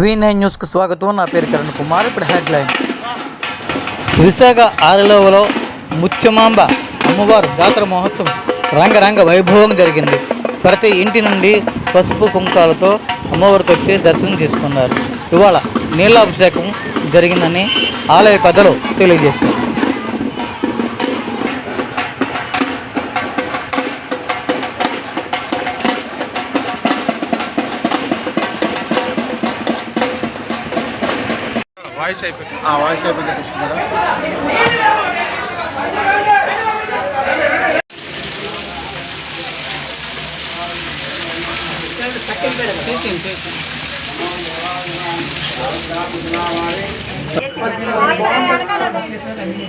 వి న్యూస్కి స్వాగతం. నా పేరు కిరణ్ కుమార్. ఇప్పుడు హెడ్లైన్ విశాఖ ఆరలోవలో ముత్యమాంబ అమ్మవారు జాతర మహోత్సవం రంగరంగ వైభవం జరిగింది. ప్రతి ఇంటి నుండి పసుపు కుంకాలతో అమ్మవారికి వచ్చి దర్శనం చేసుకున్నారు. ఇవాళ నీళ్ళాభిషేకం జరిగిందని ఆలయ పెద్దలు తెలియజేస్తారు వాయిస్ అయిపోయింది. ఆ వాయిస్ అయిపోయింది తీసుకున్నారా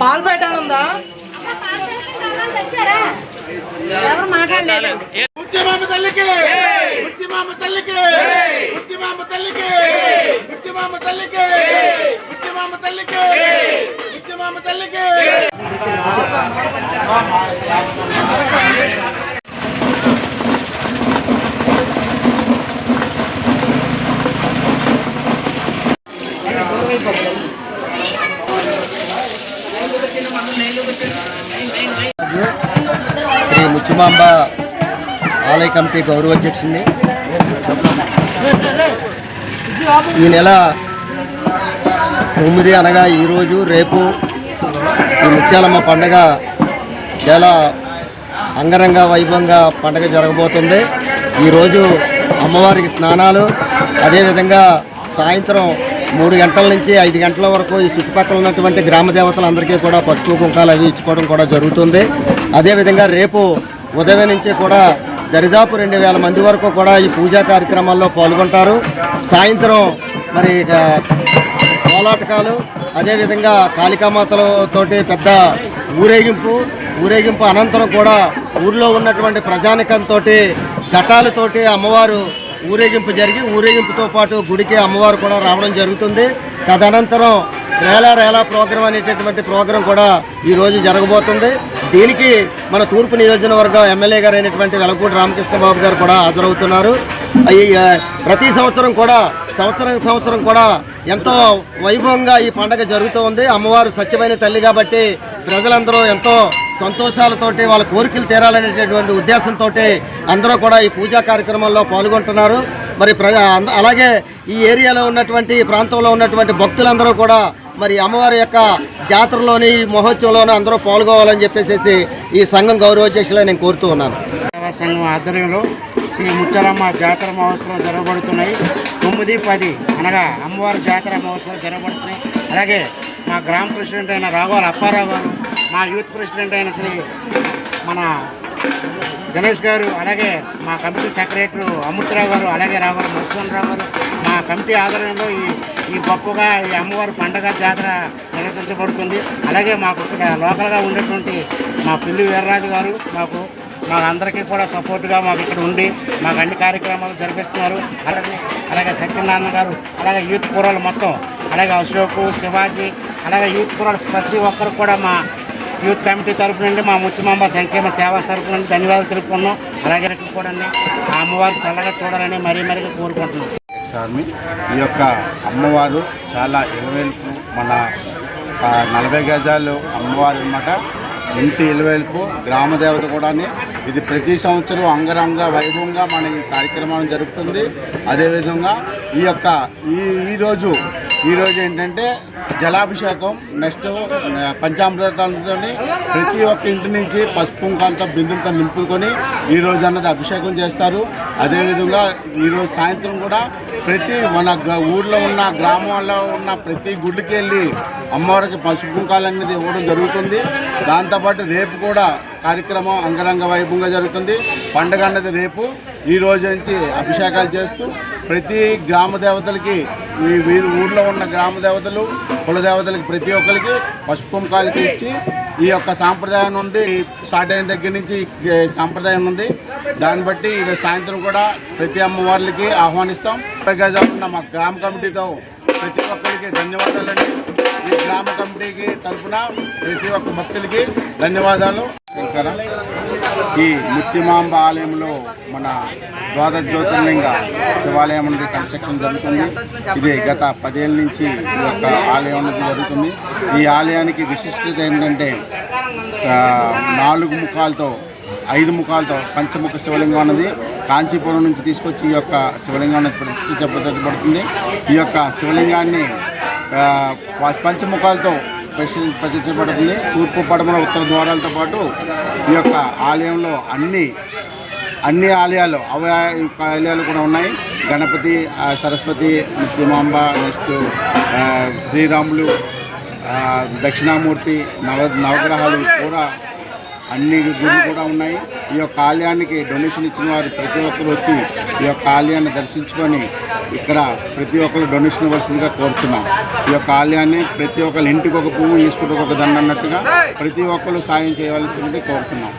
పాలు పెట్టానుందా ఎవరు మాట్లాడలేదు? ముత్యమామ తల్లికి! ముత్యమామ తల్లికి! ముత్యమామ తల్లికి! ముత్యమామ తల్లికి! ముత్యమామ తల్లికి! ముత్యమామ తల్లికి! శ్రీ ముచ్చుమాంబ ఆలయ కమిటీ గౌరవ అధ్యక్షుడిని. ఈ నెల తొమ్మిది అనగా ఈరోజు రేపు ఈ ముత్యాలమ్మ పండగ చాలా అంగరంగ వైభవంగా పండగ జరగబోతుంది. ఈరోజు అమ్మవారికి స్నానాలు అదేవిధంగా సాయంత్రం మూడు గంటల నుంచి ఐదు గంటల వరకు ఈ చుట్టుపక్కల ఉన్నటువంటి గ్రామ దేవతలందరికీ కూడా పసుపు కుంకాలు అవి ఇచ్చుకోవడం కూడా జరుగుతుంది. అదేవిధంగా రేపు ఉదయం నుంచి కూడా దరిదాపు రెండు వేల మంది వరకు కూడా ఈ పూజా కార్యక్రమాల్లో పాల్గొంటారు. సాయంత్రం మరి ఇక కోలాటకాలు అదేవిధంగా కాళికామాతలతోటి పెద్ద ఊరేగింపు ఊరేగింపు అనంతరం కూడా ఊర్లో ఉన్నటువంటి ప్రజానికంతో ఘటాలతోటి అమ్మవారు ఊరేగింపు జరిగి ఊరేగింపుతో పాటు గుడికి అమ్మవారు కూడా రావడం జరుగుతుంది. తదనంతరం రేలా రేలా ప్రోగ్రాం అనేటటువంటి ప్రోగ్రాం కూడా ఈ రోజు జరగబోతుంది. దీనికి మన తూర్పు నియోజకవర్గం ఎమ్మెల్యే గారు అయినటువంటి వెలగూడి రామకృష్ణ బాబు గారు కూడా హాజరవుతున్నారు. ఈ, ప్రతి సంవత్సరం కూడా సంవత్సరం సంవత్సరం కూడా ఎంతో వైభవంగా ఈ పండగ జరుగుతూ ఉంది. అమ్మవారు సత్యమైన తల్లి కాబట్టి ప్రజలందరూ ఎంతో సంతోషాలతోటి వాళ్ళ కోరికలు తీరాలనేటటువంటి ఉద్దేశంతో అందరూ కూడా ఈ పూజా కార్యక్రమాల్లో పాల్గొంటున్నారు. మరి ప్రజా అంద- అలాగే ఈ ఏరియాలో ఉన్నటువంటి ఈ ప్రాంతంలో ఉన్నటువంటి భక్తులందరూ కూడా మరి అమ్మవారి యొక్క జాతరలోని ఈ మహోత్సవంలోని అందరూ పాల్గొవాలని చెప్పేసి ఈ సంఘం గౌరవోధ్యక్షులు నేను కోరుతూ ఉన్నాను. సంఘం ఆధ్వర్యంలో శ్రీ ముత్యాలమ్మ జాతర మహోత్సవం జరగబడుతున్నాయి. తొమ్మిది పది అనగా అమ్మవారి జాతర మహోత్సవం జరగబడుతున్నాయి. అలాగే మా గ్రామ ప్రెసిడెంట్ అయిన రాఘవాల అప్పారావు గారు మా యూత్ ప్రెసిడెంట్ అయిన శ్రీ మన గణేష్ గారు అలాగే మా కమిటీ సెక్రటరీ అమృతరావు గారు అలాగే రావు మధుసూదన్ రావు గారు మా కమిటీ ఆధ్వర్యంలో ఈ ఈ గొప్పగా ఈ అమ్మవారి పండగ జాతర నిర్వహించబడుతుంది. అలాగే మాకు ఇక్కడ లోకల్గా ఉండేటువంటి మా పిల్లి వీర్రాజు గారు మాకు మా అందరికీ కూడా సపోర్ట్గా మాకు ఇక్కడ ఉండి మాకు అన్ని కార్యక్రమాలు జరిపిస్తున్నారు. అలాగే అలాగే సత్యనారాయణ గారు అలాగే యూత్ కూరలు మొత్తం అలాగే అశోకు శివాజీ అలాగే యూత్ కూరలు ప్రతి ఒక్కరు కూడా మా యూత్ కమిటీ తరపు నుండి మా ముత్యమాంబ సంక్షేమ సేవా తరపు నుండి ధన్యవాదాలు తెలుపుకున్నాం అలాగే కూడా ఆ అమ్మవారు చల్లగా చూడాలని మరీ మరీ కోరుకుంటున్నాం. స్వామి ఈ యొక్క అమ్మవారు చాలా ఇలవేల్పు మన నలభై గజాలు అమ్మవారు అన్నమాట. ఇంటి ఇలవేల్పు గ్రామదేవత కూడా ఇది ప్రతి సంవత్సరం అంగరంగ వైభవంగా మన ఈ కార్యక్రమం జరుగుతుంది అదేవిధంగా ఈ యొక్క ఈ ఈరోజు ఈరోజు ఏంటంటే జలాభిషేకం నెక్స్ట్ పంచామృతంతో ప్రతి ఒక్క ఇంటి నుంచి పసుపు కుంకాలతో బిందులతో నింపుకొని ఈ రోజు అన్నది అభిషేకం చేస్తారు. అదేవిధంగా ఈరోజు సాయంత్రం కూడా ప్రతి మన ఊర్లో ఉన్న గ్రామంలో ఉన్న ప్రతి గుడికి వెళ్ళి అమ్మవారికి పసుపు కుంకాలు అనేది ఇవ్వడం జరుగుతుంది. దాంతోపాటు రేపు కూడా కార్యక్రమం అంగరంగ వైభవంగా జరుగుతుంది. పండుగ అన్నది రేపు ఈ రోజు నుంచి అభిషేకాలు చేస్తూ ప్రతి గ్రామ దేవతలకి ఈ వీరి ఊర్లో ఉన్న గ్రామ దేవతలు కుల దేవతలకి ప్రతి ఒక్కరికి పసుపు కుంకాలకి ఇచ్చి ఈ యొక్క సాంప్రదాయం ఉంది. స్టార్ట్ అయిన దగ్గర నుంచి సాంప్రదాయం ఉంది. దాన్ని బట్టి ఈరోజు సాయంత్రం కూడా ప్రతి అమ్మవార్లకి ఆహ్వానిస్తాం. గజాలు ఉన్న మా గ్రామ కమిటీతో ప్రతి ఒక్కరికి ధన్యవాదాలండి. ఈ గ్రామ కమిటీకి తరఫున ప్రతి ఒక్క భక్తులకి ధన్యవాదాలు. ఈ ముత్తిమాంబ ఆలయంలో మన ద్వాదశ జ్యోతిర్లింగ శివాలయం అనేది కన్స్ట్రక్షన్ జరుగుతుంది. ఇది గత పదేళ్ళ నుంచి ఈ యొక్క ఆలయం అనేది జరుగుతుంది. ఈ ఆలయానికి విశిష్టత ఏంటంటే నాలుగు ముఖాలతో ఐదు ముఖాలతో పంచముఖ శివలింగం అన్నది కాంచీపురం నుంచి తీసుకొచ్చి ఈ యొక్క శివలింగం ప్రతిష్ఠ చెప్పబడుతుంది ఈ యొక్క శివలింగాన్ని పంచముఖాలతో ప్రతిష్ఠించబడుతుంది తూర్పు పడమర ఉత్తర ద్వారాలతో పాటు ఈ యొక్క ఆలయంలో అన్ని అన్ని ఆలయాలు అవ ఆలయాలు కూడా ఉన్నాయి. గణపతి సరస్వతి ముస్లిమాంబ నెక్స్ట్ శ్రీరాములు దక్షిణామూర్తి నవ నవగ్రహాలు కూడా అన్ని గుళ్ళు కూడా ఉన్నాయి. ఈ యొక్క ఆలయానికి డొనేషన్ ఇచ్చిన వారు ప్రతి ఒక్కరు వచ్చి ఈ యొక్క ఆలయాన్ని దర్శించుకొని ఇక్కడ ప్రతి ఒక్కరు డొనేషన్ ఇవ్వాల్సిందిగా కోరుచున్నాం. ఈ యొక్క ఆలయాన్ని ప్రతి ఒక్కరు ఇంటికి ఒక పువ్వు ఈశ్వరుడికి ఒక దండ అన్నట్టుగా ప్రతి ఒక్కరు సాయం చేయవలసింది కోరుతున్నాం